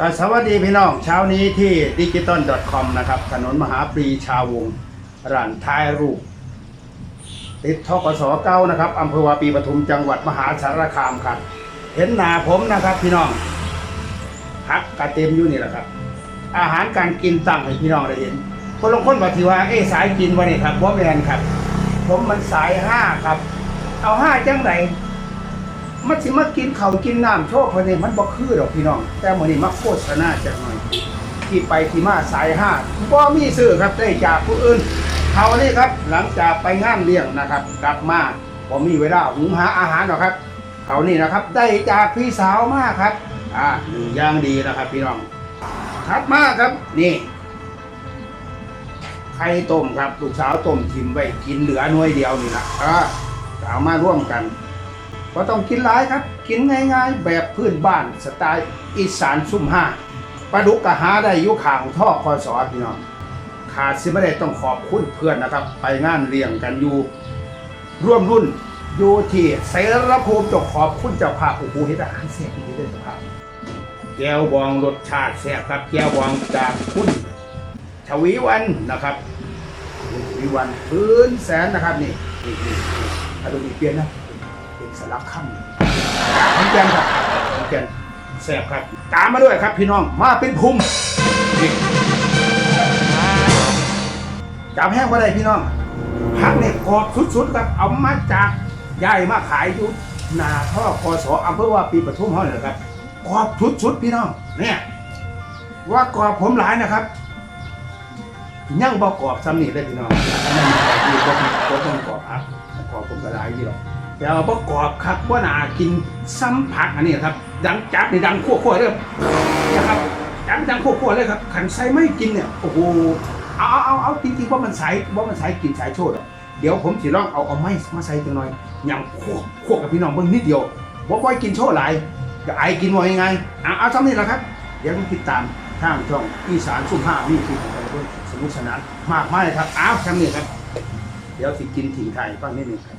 ก็สวัสดีพี่น้องเช้านี้ที่ดิจิตอล .com นะครับ ถนนมหาปรีชาวงศ์ร้านท้ายรูป ติดทกสเก้านะครับอำเภอวาปีปทุมจังหวัดมหาสารคามครับ เห็นหน้าผมนะครับพี่น้องพักกระเต็มอยู่นี่แหละครับ อาหารการกินตั้งให้พี่น้องได้เห็น คนลงคนบอกทีว่าเอ้สายกินวันนี้ครับว่าแมนครับ ผมมันสายห้าครับ เอาห้าจังไร มันสิมากินเขาวกินน้ำโชคคนนี้มันบ่คือดอกพี่น้อง แต่มื้อนี้มาโฆษณาจักหน่อย ที่ไปที่มาสายห้าบ่มีซื้อครับได้จากผู้อื่นเขานี่ครับ หลังจากไปงานเลี้ยงนะครับ กลับมาบ่มีเวลาหุงหาอาหารหรอกครับ เขานี่นะครับ ได้จากพี่สาวมากครับ อ่าหนึ่งอย่างดีนะครับ พี่น้องถัดมาครับนี่ไข่ต้มครับลูกสาวต้มทิมไว้กินเหลือหน่วยเดียวนี่นะอ่าเอามาร่วมกัน ก็ต้องกินหลายครับ กินง่ายๆ แบบพื้นบ้านสไตล์อีสานซุ่มห้าปลาดุกกะหาได้อยุข่างท่อคอสอพี่น้องขาดสิไม่ได้ต้องขอบคุณเพื่อนนะครับ ไปงานเลี้ยงกันอยู่ ร่วมรุ่นอยู่ที่เสรภูมิจกขอบคุณเจ้าภาพโอ้โหเฮ็ดอาหารแซ่บดีเลยเจ้าภาพแก้วบองรสชาติแซ่บครับแก้วบองจากคุณชวีวันนะครับชวีวันพื้นแสนนะครับนี่นี่นี่นี่ถ้าดูอีกเปลี่ยนนะ เป็นสลักค่ำขอนแก่นครับขอนแก่นแซ่บครับ ตามมาด้วยครับพี่น้องมาเป็นภูมินี่จับแห้งมาได้พี่น้องผักเนี่ยกรอบสุดๆครับเอามาจากยายมาขายอยู่นาท่อคอสออำเภอว่าปีปทุมเฮาเนี่ยครับกรอบสุดๆพี่น้องเนี่ยว่ากรอบผมหลายนะครับยังบอกกรอบซ้ำนี่เลยพี่น้องอันนั้นมีกรอบกรอบต้องกรอบครับกรอบผมก็หลายอยู่หรอก แต่ว่าประกอบครับว่านากินซ้ำผักอันนี้ครับ ดังจับนี่ดังขั้วๆเลยนะครับดังดังขั้วๆเลยครับขันใส่ไม่กินเนี่ยโอ้โหเอาเอาเอาเอาจริงๆว่ามันใส่ว่ามันใส่กินใส่โชดเดี๋ยวผมสิลองเอาเอาไม้มาใส่จังหน่อยอย่างขั้วขั้วกับพี่น้องเบิ่งนิดเดียวว่าไว้กินโชดหลายจะไอกินว่ายังไงเอาเอาซ้ำนี่แหละครับ เดี๋ยวติดตามทางช่องอีสานซุ่มห้ามีคลิปอะไรด้วยสนุกสนานมากมายครับอ้าวซ้ำนี่ครับ เดี๋ยวสิกินถิ่งไทยฟังนิดหนึงครับ